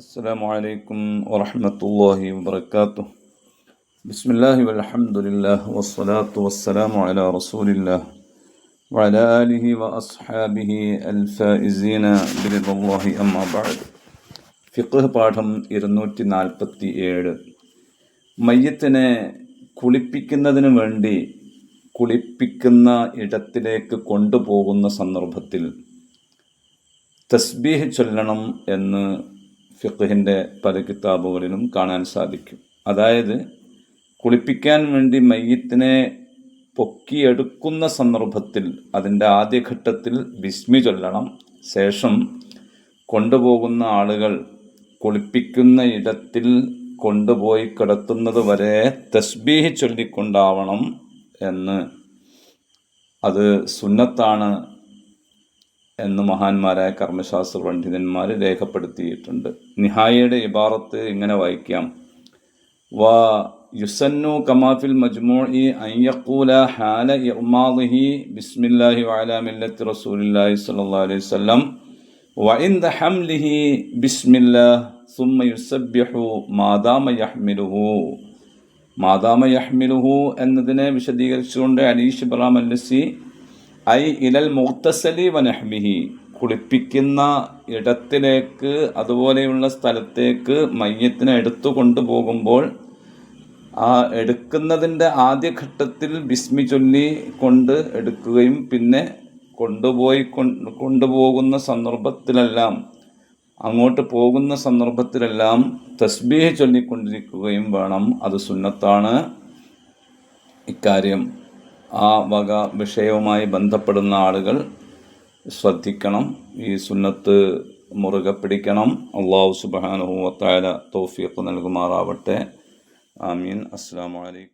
السلام عليكم ورحمة الله وبركاته بسم الله والحمد لله والصلاة والسلام على رسول الله وعلى آله وأصحابه الفائزين برضا الله أما بعد ഫിഖ് പാഠം ഇരുന്നൂറ്റി നാൽപ്പത്തി ഏഴ് മയ്യത്തിനെ കുളിപ്പിക്കുന്നതിന് വേണ്ടി കുളിപ്പിക്കുന്ന ഇടത്തിലേക്ക് കൊണ്ടുപോകുന്ന സന്ദർഭത്തിൽ തസ്ബീഹ് ചൊല്ലണം എന്ന് ഫിഖിന്റെ പല കിതാബുകളിലും കാണാൻ സാധിക്കും. അതായത് കുളിപ്പിക്കാൻ വേണ്ടി മയ്യത്തിനെ പൊക്കിയെടുക്കുന്ന സന്ദർഭത്തിൽ അതിന്റെ ആദ്യഘട്ടത്തിൽ ബിസ്മി ചൊല്ലണം. ശേഷം കൊണ്ടുപോകുന്ന ആളുകൾ കുളിപ്പിക്കുന്ന ഇടത്തിൽ കൊണ്ടുപോയി കിടത്തുന്നത് വരെ തസ്ബീഹ് ചൊല്ലിക്കൊണ്ടാവണം എന്ന്. അത് സുന്നത്താണ് എന്ന് മഹാന്മാരായ കർമ്മശാസ്ത്ര പണ്ഡിതന്മാർ രേഖപ്പെടുത്തിയിട്ടുണ്ട് നിഹായയുടെ ഇബാറത്ത് ഇങ്ങനെ വായിക്കാം വ യുസന്നു കമാഫിൽ മജ്മൂഇ അയ്യക്കൂല ഹാല ഇർമാദിഹി ബിസ്മില്ലാഹി വഅലാ മില്ലത്തി റസൂലില്ലാഹി സ്വല്ലല്ലാഹു അലൈഹി വസല്ലം وعند حمله بسم الله ثم يسبح ما دام يحمله മാതാമ യഹ്മിലുഹു എന്നതിനെ വിശദീകരിച്ചുകൊണ്ട് അലീഷ് ഇബ്രാം അല്ലസി ഐ ഇലൽ മുക്തസലി വനഹ്മിഹി കുളിപ്പിക്കുന്ന ഇടത്തിലേക്ക് അതുപോലെയുള്ള സ്ഥലത്തേക്ക് മയ്യത്തിനെ എടുത്തു കൊണ്ടുപോകുമ്പോൾ ആ എടുക്കുന്നതിന്റെ ആദ്യഘട്ടത്തിൽ ബിസ്മി ചൊല്ലി കൊണ്ട് എടുക്കുകയും പിന്നെ കൊണ്ടുപോയി കൊണ്ടുപോകുന്ന സന്ദർഭത്തിലെല്ലാം അങ്ങോട്ട് പോകുന്ന സന്ദർഭത്തിലെല്ലാം തസ്ബീഹ് ചൊല്ലിക്കൊണ്ടിരിക്കുകയും വേണം. അത് സുന്നത്താണ്. ഇക്കാര്യം ആ വക വിഷയവുമായി ബന്ധപ്പെടുന്ന ആളുകൾ ശ്രദ്ധിക്കണം. ഈ സുന്നത്ത് മുറുകെ പിടിക്കണം. അള്ളാഹു സുബാനുഹു വത്തായ തൗഫീഖ് നൽകുമാറാവട്ടെ. ആമീൻ. അസ്സാം വലൈക്കും